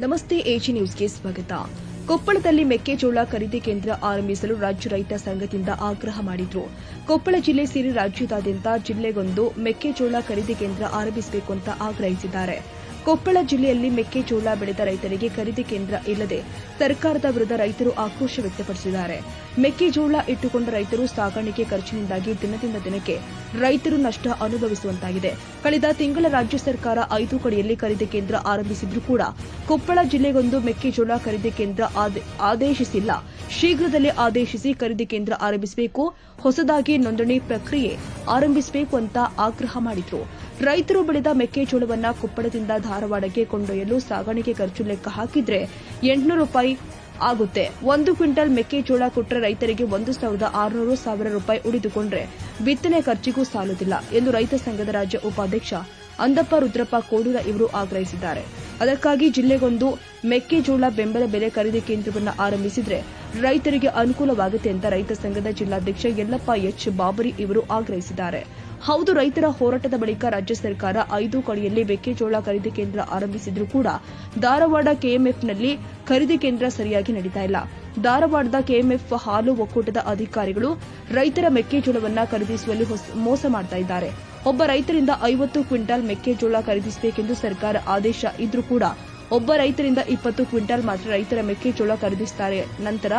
ನಮಸ್ತೆ ಎಜಿ ನ್ಯೂಸ್ಗೆ ಸ್ವಾಗತ. ಕೊಪ್ಪಳದಲ್ಲಿ ಮೆಕ್ಕೆಜೋಳ ಖರೀದಿ ಕೇಂದ್ರ ಆರಂಭಿಸಲು ರಾಜ್ಯ ರೈತ ಸಂಘದಿಂದ ಆಗ್ರಹ ಮಾಡಿದ್ರು. ಕೊಪ್ಪಳ ಜಿಲ್ಲೆ ಸೇರಿ ರಾಜ್ಯದಾದ್ಯಂತ ಜಿಲ್ಲೆಗೊಂದು ಮೆಕ್ಕೆಜೋಳ ಖರೀದಿ ಕೇಂದ್ರ ಆರಂಭಿಸಬೇಕು ಅಂತ ಆಗ್ರಹಿಸಿದ್ದಾರೆ. ಕೊಪ್ಪಳ ಜಿಲ್ಲೆಯಲ್ಲಿ ಮೆಕ್ಕೆಜೋಳ ಬೆಳೆದ ರೈತರಿಗೆ ಖರೀದಿ ಕೇಂದ್ರ ಇಲ್ಲದೆ ಸರ್ಕಾರದ ವಿರುದ್ಧ ರೈತರು ಆಕ್ರೋಶ ವ್ಯಕ್ತಪಡಿಸಿದ್ದಾರೆ. ಮೆಕ್ಕೆಜೋಳ ಇಟ್ಟುಕೊಂಡ ರೈತರು ಸಾಗಾಣಿಕೆ ಖರ್ಚಿನಿಂದಾಗಿ ದಿನದಿಂದ ದಿನಕ್ಕೆ ರೈತರು ನಷ್ಟ ಅನುಭವಿಸುವಂತಾಗಿದೆ. ಕಳೆದ ತಿಂಗಳ ರಾಜ್ಯ ಸರ್ಕಾರ ಐದು ಕಡೆಯಲ್ಲಿ ಖರೀದಿ ಕೇಂದ್ರ ಆರಂಭಿಸಿದ್ರೂ ಕೂಡ ಕೊಪ್ಪಳ ಜಿಲ್ಲೆಗೊಂದು ಮೆಕ್ಕೆಜೋಳ ಖರೀದಿ ಕೇಂದ್ರ ಆದೆ- ಆದೇಶಿಸಿಲ್ಲ. ಶೀಘ್ರದಲ್ಲೇ ಆದೇಶಿಸಿ ಖರೀದಿ ಕೇಂದ್ರ ಆರಂಭಿಸಬೇಕು, ಹೊಸದಾಗಿ ನೋಂದಣಿ ಪ್ರಕ್ರಿಯೆ ಆರಂಭಿಸಬೇಕು ಅಂತ ಆಗ್ರಹ ಮಾಡಿದ್ರು. ರೈತರು ಬೆಳೆದ ಮೆಕ್ಕೆಜೋಳವನ್ನು ಕೊಪ್ಪಳದಿಂದ ಧಾರವಾಡಕ್ಕೆ ಕೊಂಡೊಯ್ಯಲು ಸಾಗಾಣಿಕೆ ಖರ್ಚು ಲೆಕ್ಕ ಹಾಕಿದ್ರೆ ಎಂಟುನೂರು ರೂಪಾಯಿ ಆಗುತ್ತೆ. ಒಂದು ಕ್ವಿಂಟಲ್ ಮೆಕ್ಕೆಜೋಳ ಕೊಟ್ಟರೆ ರೈತರಿಗೆ ಒಂದು ಸಾವಿರದ ಆರುನೂರು ಸಾವಿರ ರೂಪಾಯಿ ಉಳಿದುಕೊಂಡ್ರೆ ಬಿತ್ತನೆ ಖರ್ಚಿಗೂ ಸಾಲುದಿಲ್ಲ ಎಂದು ರೈತ ಸಂಘದ ರಾಜ್ಯ ಉಪಾಧ್ಯಕ್ಷ ಅಂದಪ್ಪ ರುದ್ರಪ್ಪ ಕೋಡೂರ ಇವರು ಆಗ್ರಹಿಸಿದ್ದಾರೆ. ಅದಕ್ಕಾಗಿ ಜಿಲ್ಲೆಗೊಂದು ಮೆಕ್ಕೆಜೋಳ ಬೆಂಬಲ ಬೆಲೆ ಖರೀದಿ ಕೇಂದ್ರವನ್ನು ಆರಂಭಿಸಿದ್ರೆ ರೈತರಿಗೆ ಅನುಕೂಲವಾಗುತ್ತೆ ಅಂತ ರೈತ ಸಂಘದ ಜಿಲ್ಲಾಧ್ಯಕ್ಷ ಯಲ್ಲಪ್ಪ ಎಚ್ ಬಾಬರಿ ಇವರು ಆಗ್ರಹಿಸಿದ್ದಾರೆ. ಹೌದು, ರೈತರ ಹೋರಾಟದ ಬಳಿಕ ರಾಜ್ಯ ಸರ್ಕಾರ ಐದು ಕಡೆಯಲ್ಲಿ ಮೆಕ್ಕೆಜೋಳ ಖರೀದಿ ಕೇಂದ್ರ ಆರಂಭಿಸಿದ್ರೂ ಕೂಡ ಧಾರವಾಡ ಕೆಎಂಎಫ್ನಲ್ಲಿ ಖರೀದಿ ಕೇಂದ್ರ ಸರಿಯಾಗಿ ನಡೀತಾ ಇಲ್ಲ. ಧಾರವಾಡದ ಕೆಎಂಎಫ್ ಹಾಲು ಒಕ್ಕೂಟದ ಅಧಿಕಾರಿಗಳು ರೈತರ ಮೆಕ್ಕೆಜೋಳವನ್ನು ಖರೀದಿಸುವಲ್ಲಿ ಮೋಸ ಮಾಡ್ತಾ ಇದ್ದಾರೆ. ಒಬ್ಬ ರೈತರಿಂದ ಐವತ್ತು ಕ್ವಿಂಟಾಲ್ ಮೆಕ್ಕೆಜೋಳ ಖರೀದಿಸಬೇಕೆಂದು ಸರ್ಕಾರ ಆದೇಶ ಇದ್ರೂ ಕೂಡ ಒಬ್ಬ ರೈತರಿಂದ ಇಪ್ಪತ್ತು ಕ್ವಿಂಟಾಲ್ ಮಾತ್ರ ರೈತರ ಮೆಕ್ಕೆಜೋಳ ಖರೀದಿಸುತ್ತಾರೆ ನಂತರ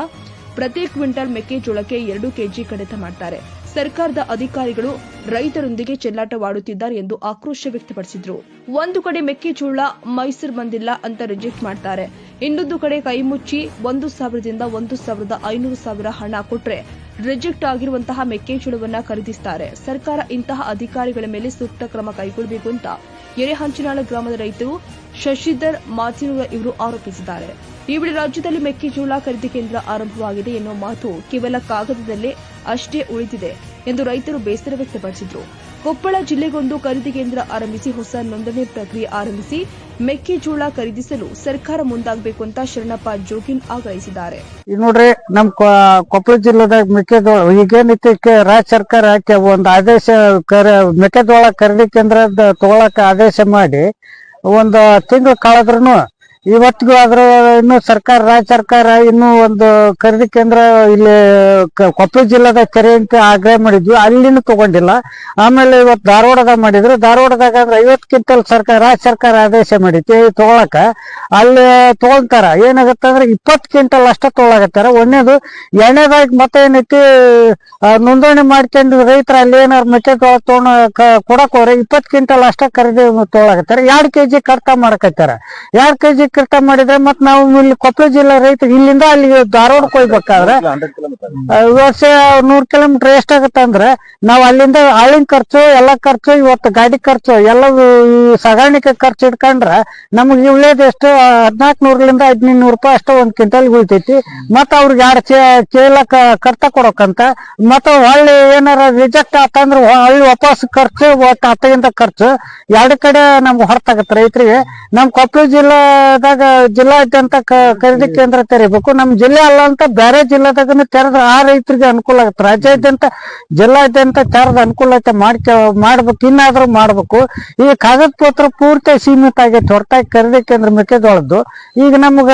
ಪ್ರತಿ ಕ್ವಿಂಟಾಲ್ ಮೆಕ್ಕೆಜೋಳಕ್ಕೆ ಎರಡು ಕೆಜಿ ಕಡಿತ ಮಾಡ್ತಾರೆ. ಸರ್ಕಾರದ ಅಧಿಕಾರಿಗಳು ರೈತರೊಂದಿಗೆ ಚೆಲ್ಲಾಟವಾಡುತ್ತಿದ್ದಾರೆ ಎಂದು ಆಕ್ರೋಶ ವ್ಯಕ್ತಪಡಿಸಿದ್ರು. ಒಂದು ಕಡೆ ಮೆಕ್ಕೆಜೋಳ ಮೈಸೂರು ಬಂದಿಲ್ಲ ಅಂತ ರಿಜೆಕ್ಟ್ ಮಾಡ್ತಾರೆ. ಇನ್ನೊಂದು ಕಡೆ ಕೈಮುಚ್ಚಿ ಒಂದು ಸಾವಿರದಿಂದ ಒಂದು ಸಾವಿರದ ಐನೂರು ಸಾವಿರ ಹಣ ಕೊಟ್ರೆ ರಿಜೆಕ್ಟ್ ಆಗಿರುವಂತಹ ಮೆಕ್ಕೆಜೋಳವನ್ನ ಖರೀದಿಸುತ್ತಾರೆ ಸರ್ಕಾರ ಇಂತಹ ಅಧಿಕಾರಿಗಳ ಮೇಲೆ ಸೂಕ್ತ ಕ್ರಮ ಕೈಗೊಳ್ಳಬೇಕು ಅಂತ ಎರೆಹಂಚಿನಾಳ ಗ್ರಾಮದ ರೈತರು ಶಶಿಧರ್, ಮಾಚಿನೂರ ಇವರು ಆರೋಪಿಸಿದ್ದಾರೆ. ಈ ವೇಳೆ ರಾಜ್ಯದಲ್ಲಿ ಮೆಕ್ಕೆಜೋಳ ಖರೀದಿ ಕೇಂದ್ರ ಆರಂಭವಾಗಿದೆ ಎನ್ನುವ ಮಾತು ಕೇವಲ ಕಾಗದದಲ್ಲೇ ಅಷ್ಟೇ ಉಳಿದಿದೆ ಎಂದು ರೈತರು ಬೇಸರ ವ್ಯಕ್ತಪಡಿಸಿದರು. ಕೊಪ್ಪಳ ಜಿಲ್ಲೆಗೊಂದು ಖರೀದಿ ಕೇಂದ್ರ ಆರಂಭಿಸಿ ಹೊಸ ನೋಂದಣಿ ಪ್ರಕ್ರಿಯೆ ಆರಂಭಿಸಿ ಮೆಕ್ಕೆಜೋಳ ಖರೀದಿಸಲು ಸರ್ಕಾರ ಮುಂದಾಗಬೇಕು ಅಂತ ಶರಣಪ್ಪ ಜೋಗಿನ್ ಆಗ್ರಹಿಸಿದ್ದಾರೆ. ನೋಡ್ರಿ, ನಮ್ ಕೊಪ್ಪಳ ಜಿಲ್ಲೆದಾಗ ಮೆಕ್ಕೆಜೋಳ ಈಗೇನೈತಿ ರಾಜ್ಯ ಸರ್ಕಾರ ಒಂದು ಆದೇಶ ಮೆಕ್ಕೆಜೋಳ ಖರೀದಿ ಕೇಂದ್ರ ತಗೊಳಕ ಆದೇಶ ಮಾಡಿ ಒಂದು ತಿಂಗಳು ಕಳೆದ್ರುನು ಇವತ್ತಿಗೂ ಆದ್ರೆ ಇನ್ನು ಸರ್ಕಾರ, ರಾಜ್ಯ ಸರ್ಕಾರ ಇನ್ನು ಒಂದು ಖರೀದಿ ಕೇಂದ್ರ ಇಲ್ಲಿ ಕೊಪ್ಪಳ ಜಿಲ್ಲಾದ ತೆರೆ ಅಂತ ಆಗ್ರಹ ಮಾಡಿದ್ವಿ. ಅಲ್ಲಿನೂ ತಗೊಂಡಿಲ್ಲ. ಆಮೇಲೆ ಇವತ್ತು ಧಾರವಾಡದಾಗ ಮಾಡಿದ್ರು. ಧಾರವಾಡದಾಗ ಅಂದ್ರೆ ಐವತ್ತು ಕ್ವಿಂಟಲ್ ಸರ್ಕಾರ, ರಾಜ್ಯ ಸರ್ಕಾರ ಆದೇಶ ಮಾಡಿತ್ತು. ತಗೊಳಕ. ಅಲ್ಲಿ ತಗೊಂತಾರ ಏನಾಗತ್ತ ಅಂದ್ರೆ ಇಪ್ಪತ್ತು ಕ್ವಿಂಟಲ್ ಅಷ್ಟ ತಗೊಳಕತ್ತಾರ. ಒಂದೇದು ಎರಡನೇದಾಗಿ ಮತ್ತೆ ಏನೈತಿ ನೋಂದಣಿ ಮಾಡ್ಕೊಂಡು ರೈತರ ಅಲ್ಲಿ ಏನಾರ ಮೆಕ್ಕೆಜೋಳ ತಗೊಂಡು ಕೊಡಕ್ ಹೋದ್ರೆ ಇಪ್ಪತ್ತು ಕ್ವಿಂಟಲ್ ಅಷ್ಟ ಖರೀದಿ ತಗೊಳಕತ್ತಾರ. ಎರಡ್ ಕೆಜಿ ಕಡಿತ ಮಾಡಕತ್ತಾರ. ಎರಡ್ ಕೆಜಿ ಕರ್ತ ಮಾಡಿದ್ರೆ ಮತ್ ನಾವು ಇಲ್ಲಿ ಕೊಪ್ಪಳ ಜಿಲ್ಲಾ ರೈತ ಇಲ್ಲಿಂದ ಅಲ್ಲಿ ಧಾರವಾಡಕ್ಕೆ ಹೋಗ್ಬೇಕಾದ್ರೆ ವರ್ಷ ನೂರ್ ಕಿಲೋಮೀಟರ್ ಎಷ್ಟಾಗತ್ತ ಅಂದ್ರೆ ನಾವ್ ಅಲ್ಲಿಂದ ಆಳಿನ ಖರ್ಚು, ಎಲ್ಲಾ ಖರ್ಚು, ಇವತ್ತು ಗಾಡಿ ಖರ್ಚು ಎಲ್ಲ ಸಾಗಾಣಿಕೆ ಖರ್ಚು ಇಟ್ಕೊಂಡ್ರ ನಮ್ಗೆ ಇವ್ಲೇದ್ ಎಷ್ಟು? ಹದ್ನಾಕ್ ನೂರಲಿಂದ ಹದಿನೈದು ನೂರು ರೂಪಾಯಿ ಅಷ್ಟ ಒಂದ್ ಕ್ವಿಂಟಲ್ ಉಳಿತೈತಿ. ಮತ್ತ ಅವ್ರಿಗೆ ಚೇ, ಚೀಲ ಕರ್ತ ಕೊಡೋಕಂತ, ಮತ್ತ ಹೊಳ್ಳಿ ಏನಾರ ರಿಜೆಕ್ಟ್ ಆತಂದ್ರ ಹೊಳ್ಳಿ ವಾಪಸ್ ಖರ್ಚು ಒಟ್ಟು ಹತ್ತಗಿಂತ ಖರ್ಚು, ಎರಡು ಕಡೆ ನಮ್ಗೆ ಹೊರತಾಗತ್ತೆ ರೈತರಿಗೆ. ನಮ್ ಕೊಪ್ಪಳ ಜಿಲ್ಲಾದಾಗ ಜಿಲ್ಲಾದ್ಯಂತ ಖರೀದಿ ಕೇಂದ್ರ ತೆರಿಬೇಕು. ನಮ್ ಜಿಲ್ಲೆ ಅಲ್ಲ ಅಂತ ಬೇರೆ ಜಿಲ್ಲಾದಾಗ ಆ ರೈತರಿಗೆ ಅನುಕೂಲ ಆಗುತ್ತೆ. ರಾಜ್ಯಾದ್ಯಂತ, ಜಿಲ್ಲಾದ್ಯಂತ ಅನುಕೂಲ ಐತೆ ಮಾಡ್ಕ, ಮಾಡ್ಬೇಕು. ಇನ್ನಾದ್ರೂ ಮಾಡ್ಬೇಕು. ಈಗ ಕಾಗದ ಪತ್ರ ಪೂರ್ತಿ ಸೀಮಿತ ಆಗೈತೆ. ಹೊರತಾಗಿ ಖರೀದಿ ಕೇಂದ್ರ ಮೆಕ್ಕೆಜೋಳದ್ದು. ಈಗ ನಮ್ಗ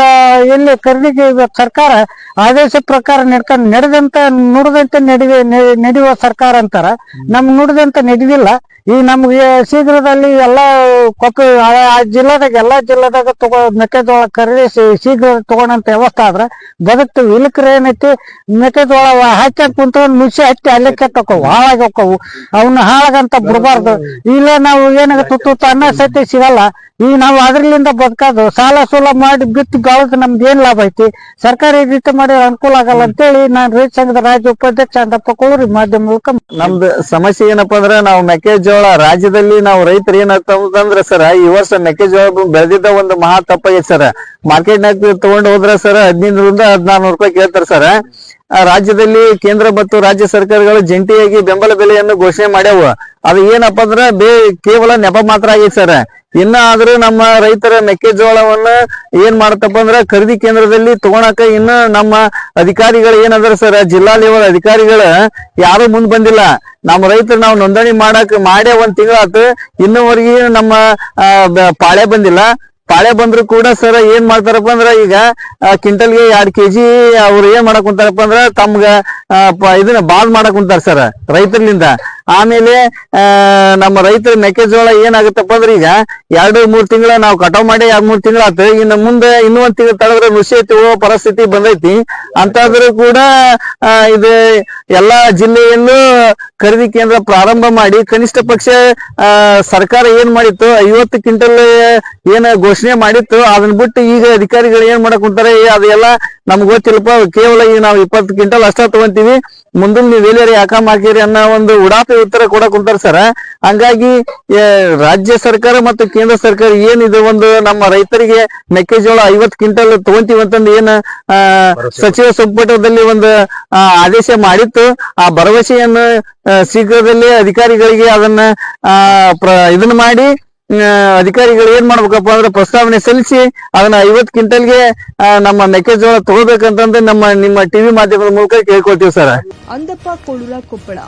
ಎಲ್ಲಿ ಖರೀದಿಗೆ ಸರ್ಕಾರ ಆದೇಶ ಪ್ರಕಾರ ನಡ್ಕೊಂಡು, ನಡೆದಂತ, ನುಡಿದಂತೆ ನಡಿವೆ ನಡೆಯುವ ಸರ್ಕಾರ ಅಂತಾರ. ನಮ್ ನುಡಿದಂತ ನಡೆದಿಲ್ಲ. ಈಗ ನಮ್ಗೆ ಶೀಘ್ರದಲ್ಲಿ ಎಲ್ಲಾ ಕೊಕ್ಕ ಆ- ಜಿಲ್ಲಾದಾಗ ಎಲ್ಲಾ ಜಿಲ್ಲಾದಾಗ ತಗೋ ಮೆಕ್ಕೆಜೋಳ ಖರೀದಿಸಿ ಶೀಘ್ರ ತಗೊಂಡಂತ ವ್ಯವಸ್ಥೆ ಆದ್ರ ಬದುಕ್ತಿವಿ ಇಲ್ಲಕ್ರ ಏನೈತಿ? ಮೆಕ್ಕೆಜೋಳ ಹಾಕ್ಯಾಕ ಕುಂತ್ಕೊಂಡ್ ಮುಚ್ಚಿ ಹತ್ತಿ ಅಲ್ಲೇ ಕೆಟ್ಟಕ್ಕವು ಹಾಳಾಗಿ ಅವನ್ನ ಹಾಳಾಗಂತ ಬಿಡಬಾರ್ದು. ಇಲ್ಲ ನಾವು ಏನಾಗ ತುತ್ತು ಅನ್ನ ಸತಿ ಸಿಗಲ್ಲ. ಈ ನಾವು ಅದ್ರಲಿಂದ ಬದುಕೋದು, ಸಾಲ ಸೂಲ ಮಾಡಿ ಬಿತ್ತು ಗಾಳದ್ ನಮ್ದು ಏನ್ ಲಾಭ ಐತಿ? ಸರ್ಕಾರ ಈ ರೀತಿ ಮಾಡಿದ್ರೆ ಅನುಕೂಲ ಆಗಲ್ಲ ಅಂತೇಳಿ ನಾನು ರೈತ ಸಂಘದ ರಾಜ್ಯ ಉಪಾಧ್ಯಕ್ಷ ಅಂತ ಕೊಳ್ಳೂರಿ ಮಾಧ್ಯಮ ಮೂಲಕ ನಮ್ದು ಸಮಸ್ಯೆ ಏನಪ್ಪಾ ಅಂದ್ರೆ ನಾವು ಮೆಕ್ಕೆಜೋಳ ರಾಜ್ಯದಲ್ಲಿ ನಾವು ರೈತರು ಏನಾಗ್ತಂದ್ರೆ ಸರ್, ಈ ವರ್ಷ ಮೆಕ್ಕೆಜೋಳ ಬೆಳೆದಿದ್ದ ಒಂದು ಮಹಾ ತಪ್ಪಾಗೈತೆ ಸರ್. ಮಾರ್ಕೆಟ್ ನಾಗ ತಗೊಂಡು ಹೋದ್ರೆ ಸರ್ ಹದಿನೈದರಿಂದ ಹದಿನಾರು ರೂಪಾಯಿ ಕೇಳ್ತಾರೆ ಸರ್. ರಾಜ್ಯದಲ್ಲಿ ಕೇಂದ್ರ ಮತ್ತು ರಾಜ್ಯ ಸರ್ಕಾರಗಳು ಜಂಟಿಯಾಗಿ ಬೆಂಬಲ ಬೆಲೆಯನ್ನು ಘೋಷಣೆ ಮಾಡ್ಯಾವ. ಅದು ಏನಪ್ಪಾ ಅಂದ್ರೆ ಬೇ ಕೇವಲ ನೆಪ ಮಾತ್ರ ಆಗೈತೆ ಸರ್. ಇನ್ನ ಆದ್ರೂ ನಮ್ಮ ರೈತರ ಮೆಕ್ಕೆಜೋಳವನ್ನ ಏನ್ ಮಾಡತ್ತಪ್ಪ ಅಂದ್ರ ಖರೀದಿ ಕೇಂದ್ರದಲ್ಲಿ ತಗೊಳಕ ಇನ್ನ ನಮ್ಮ ಅಧಿಕಾರಿಗಳು ಏನಂದ್ರ ಸರ್ ಜಿಲ್ಲಾ ಲೆವೆಲ್ ಅಧಿಕಾರಿಗಳು ಯಾರು ಮುಂದ್ ಬಂದಿಲ್ಲ. ನಮ್ಮ ರೈತರು ನಾವು ನೋಂದಣಿ ಮಾಡಕ್ ಮಾಡೇ ಒಂದ್ ತಿಂಗಳಾತು ಇನ್ನೂವರೆಗೆ ನಮ್ಮ ಪಾಳೆ ಬಂದಿಲ್ಲ. ಪಾಳೆ ಬಂದ್ರು ಕೂಡ ಸರ್ ಏನ್ ಮಾಡ್ತಾರಪ್ಪ ಅಂದ್ರ ಈಗ ಕ್ವಿಂಟಲ್ಗೆ ಎರಡ್ ಕೆಜಿ ಅವ್ರು ಏನ್ ಮಾಡಕ್ ಕುಂತಾರಪ್ಪ ಅಂದ್ರ ತಮ್ಗ ಇದನ್ನ ಬಾಲ್ ಮಾಡಕ್ ಕುಂತಾರ ಸರ್ ರೈತರಿಂದ ಆಮೇಲೆ ನಮ್ಮ ರೈತರ ಮೆಕ್ಕೆಜೋಳ ಏನಾಗುತ್ತಪ್ಪ ಅಂದ್ರೆ ಈಗ ಎರಡು ಮೂರು ತಿಂಗಳ ನಾವು ಕಟಾವ್ ಮಾಡಿ ಎರಡ್ ಮೂರ್ ತಿಂಗಳ ಆತು. ಇನ್ನು ಮುಂದೆ ಇನ್ನೂ ಒಂದ್ ತಿಂಗಳು ತಡೆದ್ರೆ ನುಸಿ ಹೋಗೋ ಪರಿಸ್ಥಿತಿ ಬಂದೈತಿ. ಅಂತಾದ್ರೂ ಕೂಡ ಇದು ಎಲ್ಲಾ ಜಿಲ್ಲೆಯಲ್ಲೂ ಖರೀದಿ ಕೇಂದ್ರ ಪ್ರಾರಂಭ ಮಾಡಿ ಕನಿಷ್ಠ ಪಕ್ಷ ಸರ್ಕಾರ ಏನ್ ಮಾಡಿತ್ತು? ಐವತ್ತು ಕ್ವಿಂಟಲ್ ಏನ ಘೋಷಣೆ ಮಾಡಿತ್ತು. ಅದನ್ನ ಬಿಟ್ಟು ಈಗ ಅಧಿಕಾರಿಗಳು ಏನ್ ಮಾಡಕ್ ಕುಂತಾರೆ? ಅದೆಲ್ಲ ನಮ್ಗೆ ಗೊತ್ತಿಲ್ಲಪ್ಪ. ಕೇವಲ ಈಗ ನಾವು ಇಪ್ಪತ್ತು ಕ್ವಿಂಟಲ್ ಅಷ್ಟ ತಗೊಂತೀವಿ. ಮುಂದಿನ ನೀವು ಎಲ್ಲಾರಿ ಯಾಕ ಹಾಕಿರಿ ಅನ್ನೋ ಒಂದು ಉಡಾಪಿ ಉತ್ತರ ಕೂಡ ಕುಂತಾರ ಸರ್. ಹಂಗಾಗಿ ರಾಜ್ಯ ಸರ್ಕಾರ ಮತ್ತು ಕೇಂದ್ರ ಸರ್ಕಾರ ಏನಿದೆ ಒಂದು ನಮ್ಮ ರೈತರಿಗೆ ಮೆಕ್ಕೆಜೋಳ ಐವತ್ ಕ್ವಿಂಟಲ್ ತಗೊಂತೀವಿ ಅಂತಂದು ಏನ್ ಸಚಿವ ಸಂಪುಟದಲ್ಲಿ ಒಂದು ಆದೇಶ ಮಾಡಿತ್ತು. ಆ ಭರವಸೆಯನ್ನು ಶೀಘ್ರದಲ್ಲಿ ಅಧಿಕಾರಿಗಳಿಗೆ ಅದನ್ನ ಆ, ಪ್ರ- ಇದನ್ನ ಮಾಡಿ ಅಧಿಕಾರಿಗಳು ಏನ್ ಮಾಡ್ಬೇಕಪ್ಪ ಅಂದ್ರೆ ಪ್ರಸ್ತಾವನೆ ಸಲ್ಲಿಸಿ ಅದನ್ನ ಐವತ್ ಕ್ವಿಂಟಲ್ಗೆ ನಮ್ಮ ಮೆಕ್ಕೆಜೋಳ ತಗೋಬೇಕಂತಂದ್ರೆ ನಮ್ಮ, ನಿಮ್ಮ ಟಿವಿ ಮಾಧ್ಯಮದ ಮೂಲಕ ಕೇಳ್ಕೊಳ್ತೀವಿ ಸರ್. ಅಂದಪ್ಪ ಕೋಳೂರ ಕೊಪ್ಪಳ.